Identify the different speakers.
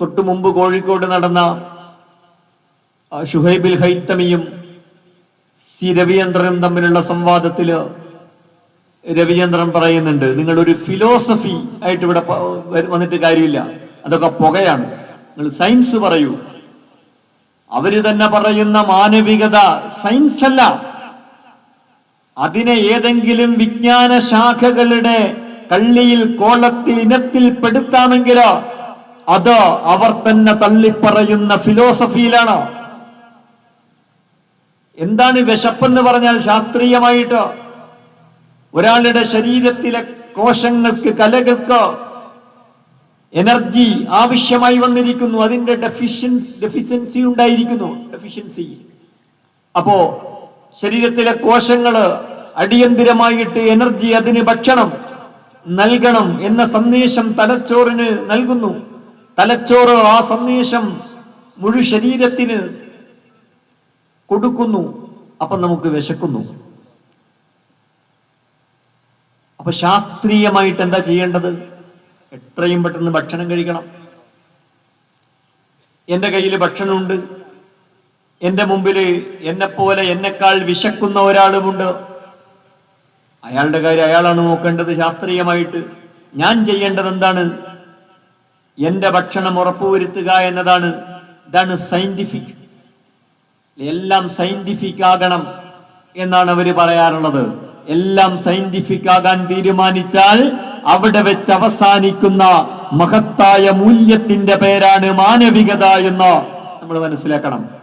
Speaker 1: തൊട്ടു മുമ്പ് കോഴിക്കോട് നടന്ന ഷുഹൈബിൽ ഹൈത്തമിയും സി രവിചന്ദ്രനും തമ്മിലുള്ള സംവാദത്തിൽ രവിചന്ദ്രൻ പറയുന്നുണ്ട് നിങ്ങളൊരു ഫിലോസഫി ആയിട്ട് ഇവിടെ വന്നിട്ട് കാര്യമില്ല. അതൊക്കെ പുകയാണ്. നിങ്ങൾ സയൻസ് പറയൂ. അവർ തന്നെ പറയുന്ന മാനവികത സയൻസ് അല്ല. അതിനെ ഏതെങ്കിലും വിജ്ഞാന ശാഖകളുടെ കള്ളിയിൽ കോളത്തിൽ ഇനത്തിൽ പെടുത്താമെങ്കിലോ അത് അവർ തന്നെ തള്ളിപ്പറയുന്ന ഫിലോസഫിയിലാണ് എന്താണ് വിശപ്പെന്ന് പറഞ്ഞാൽ ശാസ്ത്രീയമായിട്ട്? ഒരാളുടെ ശരീരത്തിലെ കോശങ്ങൾക്ക് കലകൾക്ക് എനർജി ആവശ്യമായി വന്നിരിക്കുന്നു. അതിന്റെ ഡെഫിഷ്യൻസ് ഡെഫിഷ്യൻസി ഉണ്ടായിരിക്കുന്നു. ഡെഫിഷ്യൻസി അപ്പോ ശരീരത്തിലെ കോശങ്ങൾ അടിയന്തിരമായിട്ട് എനർജി അതിന് ഭക്ഷണം നൽകണം എന്ന സന്ദേശം തലച്ചോറിന് നൽകുന്നു. തലച്ചോറ് ആ സന്ദേശം മുഴു ശരീരത്തിന് കൊടുക്കുന്നു. അപ്പൊ നമുക്ക് വിശക്കുന്നു. അപ്പൊ ശാസ്ത്രീയമായിട്ട് എന്താ ചെയ്യേണ്ടത്? എത്രയും പെട്ടെന്ന് ഭക്ഷണം കഴിക്കണം. എന്റെ കയ്യിൽ ഭക്ഷണമുണ്ട്. എന്റെ മുമ്പിൽ എന്നെപ്പോലെ പോലെ എന്നെക്കാൾ വിശക്കുന്ന ഒരാളുമുണ്ട്. അയാളുടെ കാര്യം അയാളാണ് നോക്കേണ്ടത് ശാസ്ത്രീയമായിട്ട്. ഞാൻ ചെയ്യേണ്ടത് എന്താണ്? എന്റെ ഭക്ഷണം ഉറപ്പുവരുത്തുക എന്നതാണ്. ഇതാണ് സയന്റിഫിക് എല്ലാം സയന്റിഫിക് ആകണം എന്നാണ് അവർ പറയാറുള്ളത്. എല്ലാം സയന്റിഫിക് ആകാൻ തീരുമാനിച്ചാൽ അവിടെ വെച്ച് അവസാനിക്കുന്ന മഹത്തായ മൂല്യത്തിന്റെ പേരാണ് മാനവികത എന്ന് നമ്മൾ മനസ്സിലാക്കണം.